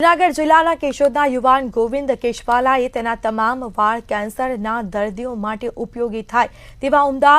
જૂનાગઢ જિલ્લાના કેશોદના યુવાન ગોવિંદ કેશવાલાએ તેના તમામ વાળ કેન્સરના દર્દીઓ માટે ઉપયોગી થાય તેવા ઉમદા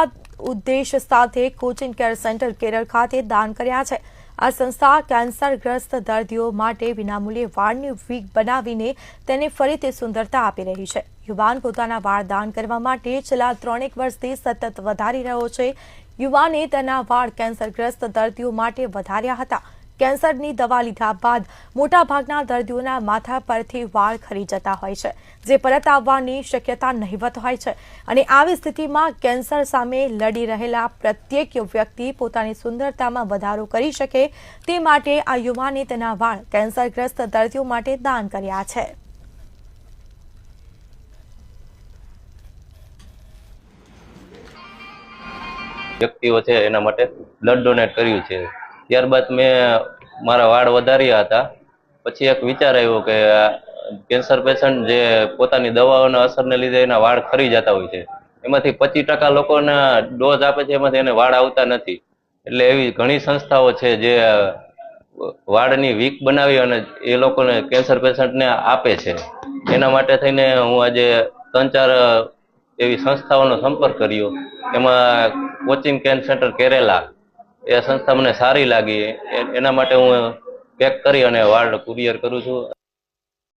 ઉદ્દેશ સાથે કોચિંગ કેર સેન્ટર કેરળ ખાતે દાન કર્યા છે. આ સંસ્થા કેન્સરગ્રસ્ત દર્દીઓ માટે વિનામૂલ્યે વાળની વીક બનાવીને તેને ફરીથી સુંદરતા આપી રહી છે. યુવાન પોતાના વાળ દાન કરવા માટે છેલ્લા ત્રણેક વર્ષથી સતત વધારી રહ્યો છે. યુવાને તેના વાળ કેન્સરગ્રસ્ત દર્દીઓ માટે વધાર્યા હતા. કેન્સરની દવા લીધા બાદ મોટાભાગના દર્દીઓના માથા પરથી વાળ ખરી જતા હોય છે, જે પરત આવવાની શક્યતા નહીવત હોય છે. અને આવી સ્થિતિમાં કેન્સર સામે લડી રહેલા પ્રત્યેક વ્યક્તિ પોતાની સુંદરતામાં વધારો કરી શકે તે માટે આ યુવાને તેના વાળ કેન્સરગ્રસ્ત દર્દીઓ માટે દાન કર્યા છે. વ્યક્તિઓ છે એના માટે બ્લડ ડોનેટ કર્યું છે. ત્યારબાદ મેં મારા વાળ વધાર્યા હતા. પછી એક વિચાર આવ્યો કે કેન્સર પેશન્ટ જે પોતાની દવાઓના અસરને લીધે એના વાળ ખરી જતા હોય છે. એમાંથી પચીસ ટકા લોકોને ડોઝ આપે છે, એમાંથી એને વાળ આવતા નથી. એટલે એવી ઘણી સંસ્થાઓ છે જે વાળની વીક બનાવી અને એ લોકોને કેન્સર પેશન્ટને આપે છે. એના માટે થઈને હું આજે ત્રણ ચાર એવી સંસ્થાઓનો સંપર્ક કર્યો. એમાં કોચિંગ કેન્સ સેન્ટર કેરેલા એ સંસ્થા મને સારી લાગી. એના માટે હું પેક કરી અને વાળ કુરિયર કરું છું.